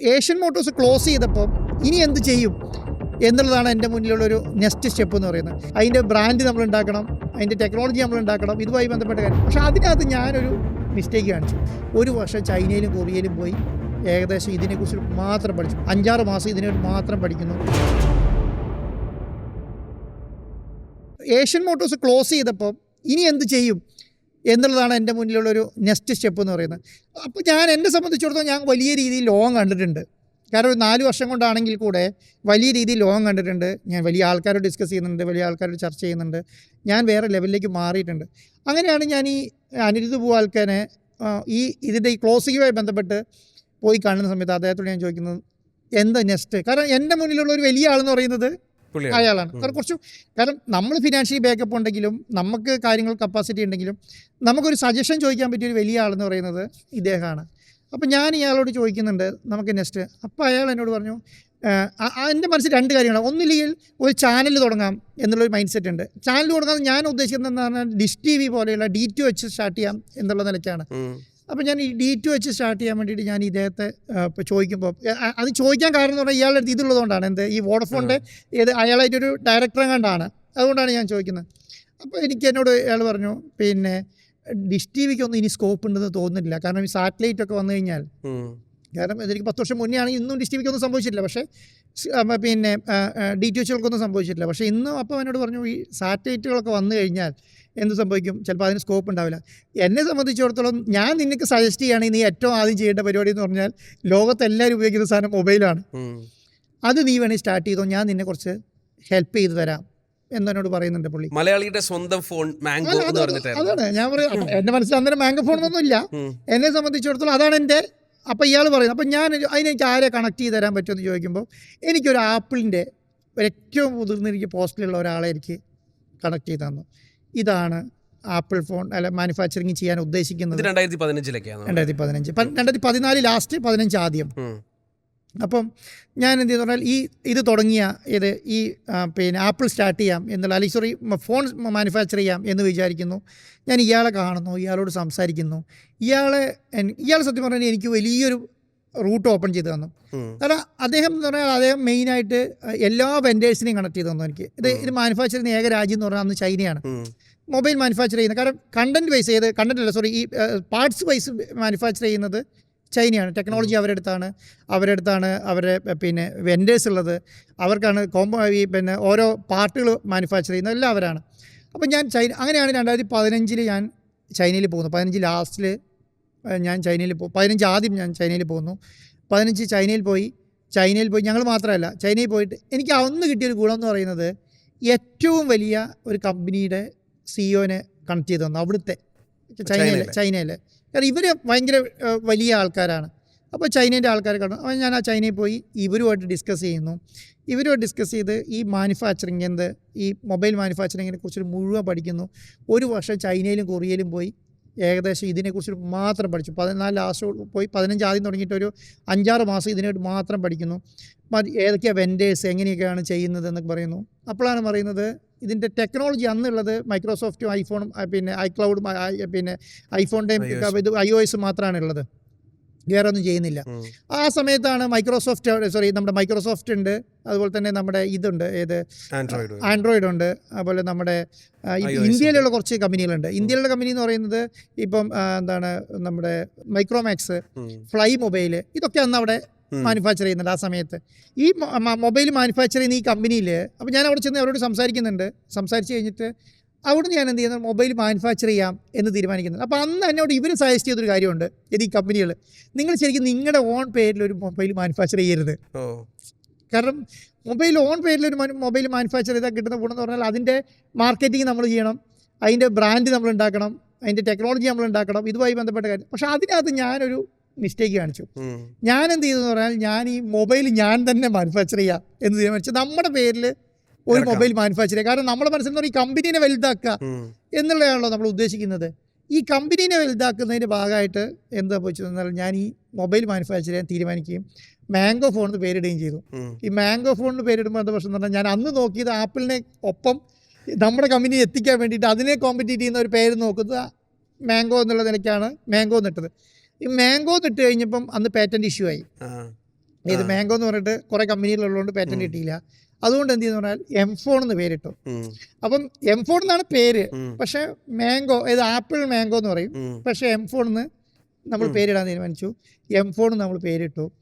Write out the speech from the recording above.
Asian Motors close ചെയ്തപ്പോൾ ഇനി എന്ത് ചെയ്യും എന്നുള്ളതാണ് എന്റെ മുന്നിലുള്ള ഒരു നെക്സ്റ്റ് സ്റ്റെപ്പ് എന്ന് പറയുന്നത്. അതിന്റെ ബ്രാൻഡ് നമ്മൾ ഉണ്ടാക്കണം അതിന്റെ ടെക്നോളജി നമ്മൾ ഉണ്ടാക്കണം ഇതുമായി ബന്ധപ്പെട്ട കാര്യം. പക്ഷേ അതിനകത്ത് ഞാനൊരു മിസ്റ്റേക്ക് കാണിച്ചു. ഒരു വർഷം ചൈനയിലും കൊറിയയിലും പോയി ഏകദേശം ഇതിനെക്കുറിച്ച് മാത്രം പഠിച്ചു. അഞ്ചാറ് മാസം ഇതിനെ മാത്രം പഠിക്കുന്നു. ഏഷ്യൻ മോട്ടോഴ്സ് ക്ലോസ് ചെയ്തപ്പോൾ ഇനി എന്ത് ചെയ്യും? എന്നുള്ളതാണ് എന്റെ മുന്നിലുള്ളൊരു നെക്സ്റ്റ് സ്റ്റെപ്പ് എന്ന് പറയുന്നത്. അപ്പോൾ ഞാൻ എന്നെ സംബന്ധിച്ചിടത്തോളം ഞാൻ വലിയ രീതിയിൽ ലോങ് കണ്ടിട്ടുണ്ട്. കാരണം നാല് വർഷം കൊണ്ടാണെങ്കിൽ കൂടെ വലിയ രീതിയിൽ ലോങ് കണ്ടിട്ടുണ്ട്. ഞാൻ വലിയ ആൾക്കാരോട് ഡിസ്കസ് ചെയ്യുന്നുണ്ട് വലിയ ആൾക്കാരോട് ചർച്ച ചെയ്യുന്നുണ്ട്. ഞാൻ വേറെ ലെവലിലേക്ക് മാറിയിട്ടുണ്ട്. അങ്ങനെയാണ് ഞാൻ ഈ അനിരുദ്ധ പൂവാൽക്കനെ ഈ ഇതിന്റെ ഈ ക്ലോസിങ്ങുമായി ബന്ധപ്പെട്ട് പോയി കാണുന്ന സമയത്ത് അദ്ദേഹത്തോട് ഞാൻ ചോദിക്കുന്നത് എന്താ നെക്സ്റ്റ് കാരണം എന്റെ മുന്നിലുള്ള ഒരു വലിയ ആളെന്ന് പറയുന്നത് അയാളാണ്. കാരണം കുറച്ച് കാരണം നമ്മൾ ഫിനാൻഷ്യൽ ബാക്കപ്പ് ഉണ്ടെങ്കിലും നമുക്ക് കാര്യങ്ങൾ കപ്പാസിറ്റി ഉണ്ടെങ്കിലും നമുക്കൊരു സജഷൻ ചോദിക്കാൻ പറ്റിയ ഒരു വലിയ ആളെന്ന് പറയുന്നത് ഇദ്ദേഹമാണ്. അപ്പം ഞാൻ ഇയാളോട് ചോദിക്കുന്നുണ്ട് നമുക്ക് നെക്സ്റ്റ് അപ്പോൾ അയാൾ എന്നോട് പറഞ്ഞു "ആഹ് ആ- ആ എന്റെ മനസ്സിൽ രണ്ട് കാര്യങ്ങളാണ്. ഒന്നില്ലെങ്കിൽ ഒരു ചാനൽ തുടങ്ങാം എന്നുള്ളൊരു മൈൻഡ് സെറ്റ് ഉണ്ട്. ചാനൽ തുടങ്ങാൻ ഞാൻ ഉദ്ദേശിക്കുന്നത് എന്ന് പറഞ്ഞാൽ ഡിഷ് ടി വി പോലെയുള്ള ഡി ടു വെച്ച് സ്റ്റാർട്ട് ചെയ്യാം എന്നുള്ള നിലയ്ക്കാണ്. അപ്പോൾ ഞാൻ ഈ ഡി ടു വെച്ച് സ്റ്റാർട്ട് ചെയ്യാൻ വേണ്ടിയിട്ട് ഞാൻ ഇദ്ദേഹത്തെ ഇപ്പോൾ ചോദിക്കുമ്പോൾ അത് ചോദിക്കാൻ കാരണം എന്ന് പറഞ്ഞാൽ ഇയാളുടെ അടുത്ത് ഇതുള്ളതുകൊണ്ടാണ്. എന്ത്? ഈ വോഡഫോണിന്റെ ഏത് അയാളായിട്ടൊരു ഡയറക്ടറെ കണ്ടാണ്. അതുകൊണ്ടാണ് ഞാൻ ചോദിക്കുന്നത്. അപ്പോൾ എനിക്ക് എന്നോട് അയാൾ പറഞ്ഞു പിന്നെ ഡിഷ് ടി വിക്കൊന്നും ഇനി സ്കോപ്പ് ഉണ്ടെന്ന് തോന്നുന്നില്ല. കാരണം ഈ സാറ്റലൈറ്റ് ഒക്കെ വന്നു കഴിഞ്ഞാൽ. കാരണം എനിക്ക് പത്ത് വർഷം മുന്നേ ആണെങ്കിൽ ഇന്നും ഡിഷ് ടി വിക്കൊന്നും സംഭവിച്ചിട്ടില്ല. പക്ഷേ പിന്നെ ഡി ടി എച്ചുകൾക്കൊന്നും സംഭവിച്ചിട്ടില്ല. പക്ഷേ ഇന്നും അപ്പോൾ എന്നോട് പറഞ്ഞു ഈ സാറ്റലൈറ്റുകളൊക്കെ വന്നു കഴിഞ്ഞാൽ എന്ത് സംഭവിക്കും? ചിലപ്പോൾ അതിന് സ്കോപ്പ് ഉണ്ടാവില്ല. എന്നെ സംബന്ധിച്ചിടത്തോളം ഞാൻ നിനക്ക് സജസ്റ്റ് ചെയ്യുകയാണെങ്കിൽ നീ ഏറ്റവും ആദ്യം ചെയ്യേണ്ട പരിപാടി എന്ന് പറഞ്ഞാൽ ലോകത്തെല്ലാവരും ഉപയോഗിക്കുന്ന സാധനം മൊബൈലാണ് അത് നീ വേണേൽ സ്റ്റാർട്ട് ചെയ്തോ? ഞാൻ നിന്നെ കുറച്ച് ഹെൽപ്പ് ചെയ്തു തരാം എന്നോട് പറയുന്നുണ്ട് പുള്ളി. മലയാളിയുടെ സ്വന്തം ഫോൺ മാംഗോ അതാണ് ഞാൻ പറയാം എന്റെ മനസ്സിൽ അന്നേരം മാംഗോ ഒന്നും ഇല്ല. എന്നെ സംബന്ധിച്ചിടത്തോളം അതാണ് എന്റെ അപ്പം ഇയാൾ പറയുന്നത് അപ്പം ഞാൻ അതിനെനിക്ക് ആരെ കണക്ട് ചെയ്ത് തരാൻ പറ്റുമെന്ന് ചോദിക്കുമ്പോൾ എനിക്കൊരു ആപ്പിളിന്റെ ഏറ്റവും മുതിർന്ന എനിക്ക് പോസ്റ്റിലുള്ള ഒരാളെ എനിക്ക് കണക്ട് ചെയ്ത് തന്നു. ഇതാണ് ആപ്പിൾ ഫോൺ അല്ല മാനുഫാക്ചറിങ് ചെയ്യാൻ ഉദ്ദേശിക്കുന്നത്. രണ്ടായിരത്തി പതിനഞ്ചിലൊക്കെയാണ് രണ്ടായിരത്തി പതിനഞ്ച് രണ്ടായിരത്തി പതിനാല് ലാസ്റ്റ് പതിനഞ്ച് ആദ്യം. അപ്പം ഞാൻ എന്ത് പറഞ്ഞാൽ ഈ ഇത് തുടങ്ങിയ ഇത് ഈ പിന്നെ ആപ്പിൾ സ്റ്റാർട്ട് ചെയ്യാം എന്നുള്ള അല്ലെങ്കിൽ സോറി ഫോൺ മാനുഫാക്ചർ ചെയ്യാം എന്ന് വിചാരിക്കുന്നു. ഞാൻ ഇയാളെ കാണുന്നു ഇയാളോട് സംസാരിക്കുന്നു. ഇയാളെ ഇയാളെ ഇയാൾ സത്യം പറഞ്ഞാൽ എനിക്ക് വലിയൊരു റൂട്ട് ഓപ്പൺ ചെയ്ത് തന്നു. കാരണം അദ്ദേഹം എന്ന് പറഞ്ഞാൽ അദ്ദേഹം മെയിനായിട്ട് എല്ലാ വെൻഡേഴ്സിനെയും കണക്ട് ചെയ്ത് തന്നു എനിക്ക്. ഇത് ഇത് മാനുഫാക്ചർ ചെയ്യുന്ന ഏക രാജ്യം എന്ന് പറഞ്ഞാൽ അന്ന് ചൈനയാണ്. മൊബൈൽ മാനുഫാക്ചർ ചെയ്യുന്നത് കാരണം കണ്ടന്റ് വൈസ് ചെയ്ത് കണ്ടന്റ് അല്ല സോറി ഈ പാർട്സ് വൈസ് മാനുഫാക്ചർ ചെയ്യുന്നത് ചൈനയാണ്. ടെക്നോളജി അവരുടെ അടുത്താണ്. അവരുടെ അടുത്താണ് അവരുടെ പിന്നെ വെൻഡേഴ്സ് ഉള്ളത്. അവർക്കാണ് കോമ്പോ ഈ പിന്നെ ഓരോ പാർട്ടുകൾ മാനുഫാക്ചർ ചെയ്യുന്നത്. എല്ലാം അവരാണ്. അപ്പം ഞാൻ ചൈന അങ്ങനെയാണ് രണ്ടായിരത്തി പതിനഞ്ചിൽ ഞാൻ ചൈനയിൽ പോകുന്നു പതിനഞ്ച് ലാസ്റ്റിൽ ഞാൻ ചൈനയിൽ പോകും പതിനഞ്ച് ആദ്യം ഞാൻ ചൈനയിൽ പോകുന്നു. പതിനഞ്ച് ചൈനയിൽ പോയി ചൈനയിൽ പോയി ഞങ്ങൾ മാത്രമല്ല ചൈനയിൽ പോയിട്ട് എനിക്ക് അന്ന് കിട്ടിയൊരു ഗുണം എന്ന് പറയുന്നത് ഏറ്റവും വലിയ ഒരു കമ്പനിയുടെ സിഇഒനെ കണക്ട് ചെയ്ത് തന്നു അവിടുത്തെ. ചൈനയിൽ ചൈനയിൽ ചൈനയിലെ. കാരണം ഇവർ ഭയങ്കര വലിയ ആൾക്കാരാണ്. അപ്പോൾ ചൈനേന്റെ ആൾക്കാരെ കാണും അപ്പോൾ ഞാൻ ആ ചൈനയിൽ പോയി ഇവരുമായിട്ട് ഡിസ്കസ് ചെയ്യുന്നു. ഇവരുമായിട്ട് ഡിസ്കസ് ചെയ്ത് ഈ മാനുഫാക്ചറിങ് എന്ത് ഈ മൊബൈൽ മാനുഫാക്ചറിങ്ങിനെ കുറിച്ച് മുഴുവൻ പഠിക്കുന്നു. ഒരു വർഷം ചൈനയിലും കൊറിയയിലും പോയി ഏകദേശം ഇതിനെക്കുറിച്ച് മാത്രം പഠിച്ചു. പതിനാല് ലാസ്റ്റ് പോയി പതിനഞ്ച് ആദ്യം തുടങ്ങിയിട്ട് ഒരു അഞ്ചാറ് മാസം ഇതിനായിട്ട് മാത്രം പഠിക്കുന്നു. ഏതൊക്കെയാണ് വെൻഡേഴ്സ് എങ്ങനെയൊക്കെയാണ് ചെയ്യുന്നത് എന്നൊക്കെ പറയുന്നു. അപ്പോഴാണ് പറയുന്നത് ഇതിന്റെ ടെക്നോളജി അന്നുള്ളത് മൈക്രോസോഫ്റ്റും ഐഫോണും പിന്നെ ഐക്ലൗഡും പിന്നെ ഐഫോണിന്റെയും. ഇത് ഐ ഒ എസ് മാത്രമാണ് ഉള്ളത്. വേറെ ഒന്നും ചെയ്യുന്നില്ല ആ സമയത്താണ് മൈക്രോസോഫ്റ്റ് സോറി നമ്മുടെ മൈക്രോസോഫ്റ്റ് ഉണ്ട്. അതുപോലെ തന്നെ നമ്മുടെ ഇതുണ്ട്. ഏത്? ആൻഡ്രോയിഡ്. ആൻഡ്രോയിഡ് ഉണ്ട്. അതുപോലെ നമ്മുടെ ഇന്ത്യയിലുള്ള കുറച്ച് കമ്പനികളുണ്ട്. ഇന്ത്യയിലുള്ള കമ്പനി എന്ന് പറയുന്നത് ഇപ്പം എന്താണ് നമ്മുടെ മൈക്രോമാക്സ് ഫ്ലൈ മൊബൈൽ ഇതൊക്കെ അന്ന് അവിടെ. മാനുഫാക്ചർ ചെയ്യുന്നുണ്ട് ആ സമയത്ത്. ഈ മൊബൈൽ മാനുഫാക്ചർ ചെയ്യുന്ന ഈ കമ്പനിയിൽ അപ്പോൾ ഞാൻ അവിടെ ചെന്ന് അവരോട് സംസാരിക്കുന്നുണ്ട്. സംസാരിച്ച് കഴിഞ്ഞിട്ട് അവിടുന്ന് ഞാൻ എന്ത് ചെയ്യുന്നത് മൊബൈൽ മാനുഫാക്ചർ ചെയ്യാം എന്ന് തീരുമാനിക്കുന്നത് അപ്പോൾ അന്ന് എന്നോട് ഇവർ സജസ്റ്റ് ചെയ്തൊരു കാര്യമുണ്ട്. ഇത് ഈ കമ്പനികൾ നിങ്ങൾ ശരിക്കും നിങ്ങളുടെ ഓൺ പേരിൽ ഒരു മൊബൈൽ മാനുഫാക്ചർ ചെയ്യരുത്. കാരണം മൊബൈൽ ഓൺ പേരിൽ ഒരു മൊബൈൽ മാനുഫാക്ചർ ചെയ്താൽ കിട്ടുന്ന ഗുണം എന്ന് പറഞ്ഞാൽ അതിന്റെ മാർക്കറ്റിംഗ് നമ്മൾ ചെയ്യണം. അതിന്റെ ബ്രാൻഡ് നമ്മൾ ഉണ്ടാക്കണം. അതിന്റെ ടെക്നോളജി നമ്മൾ ഉണ്ടാക്കണം. ഇതുമായി ബന്ധപ്പെട്ട കാര്യം. പക്ഷേ അതിനകത്ത് ഞാനൊരു മിസ്റ്റേക്ക് കാണിച്ചു. ഞാൻ എന്ത് ചെയ്തെന്ന് പറഞ്ഞാൽ ഞാൻ ഈ മൊബൈൽ ഞാൻ തന്നെ മാനുഫാക്ചർ ചെയ്യാം എന്ന് തീരുമാനിച്ചു. നമ്മുടെ പേരിൽ ഒരു മൊബൈൽ മാനുഫാക്ചർ കാരണം നമ്മുടെ മനസ്സിൽ നിന്ന് ഈ കമ്പനീനെ വലുതാക്കുക. എന്നുള്ളതാണല്ലോ നമ്മൾ ഉദ്ദേശിക്കുന്നത്. ഈ കമ്പനീനെ വലുതാക്കുന്നതിന്റെ ഭാഗമായിട്ട് എന്താ വെച്ചാൽ ഞാൻ ഈ മൊബൈൽ മാനുഫാക്ചർ ചെയ്യാൻ തീരുമാനിക്കുകയും മാംഗോ ഫോൺ എന്ന് പേരിടുകയും ചെയ്തു. ഈ മാംഗോ ഫോണിന് പേരിടുമ്പോൾ എന്താ പ്രശ്നം എന്ന് പറഞ്ഞാൽ ഞാൻ അന്ന് നോക്കിയത് ആപ്പിളിനെ ഒപ്പം നമ്മുടെ കമ്പനി എത്തിക്കാൻ വേണ്ടിയിട്ട് അതിനെ കോമ്പറ്റീറ്റ് ചെയ്യുന്ന ഒരു പേര് നോക്കുന്നത് മാംഗോ എന്നുള്ള നിലയ്ക്കാണ് മാംഗോ നിട്ടത് ഈ മാംഗോ നിട്ട് കഴിഞ്ഞപ്പം അന്ന് പാറ്റന്റ് ഇഷ്യൂ ആയി. ഇത് മാംഗോ എന്ന് പറഞ്ഞിട്ട് കുറേ കമ്പനികളുള്ളതുകൊണ്ട് പാറ്റന്റ് കിട്ടിയില്ല. അതുകൊണ്ട് എന്ത് ചെയ്യുന്ന പറഞ്ഞാൽ എം ഫോൺ എന്ന് പേരിട്ടു. അപ്പം എം ഫോൺ എന്നാണ് പേര്. പക്ഷെ മാംഗോ ഇത് ആപ്പിൾ മാംഗോ എന്ന് പറയും. പക്ഷെ എം ഫോൺ എന്ന് നമ്മൾ. പേരിടാൻ തീരുമാനിച്ചു. എം ഫോൺ നമ്മൾ പേരിട്ടു.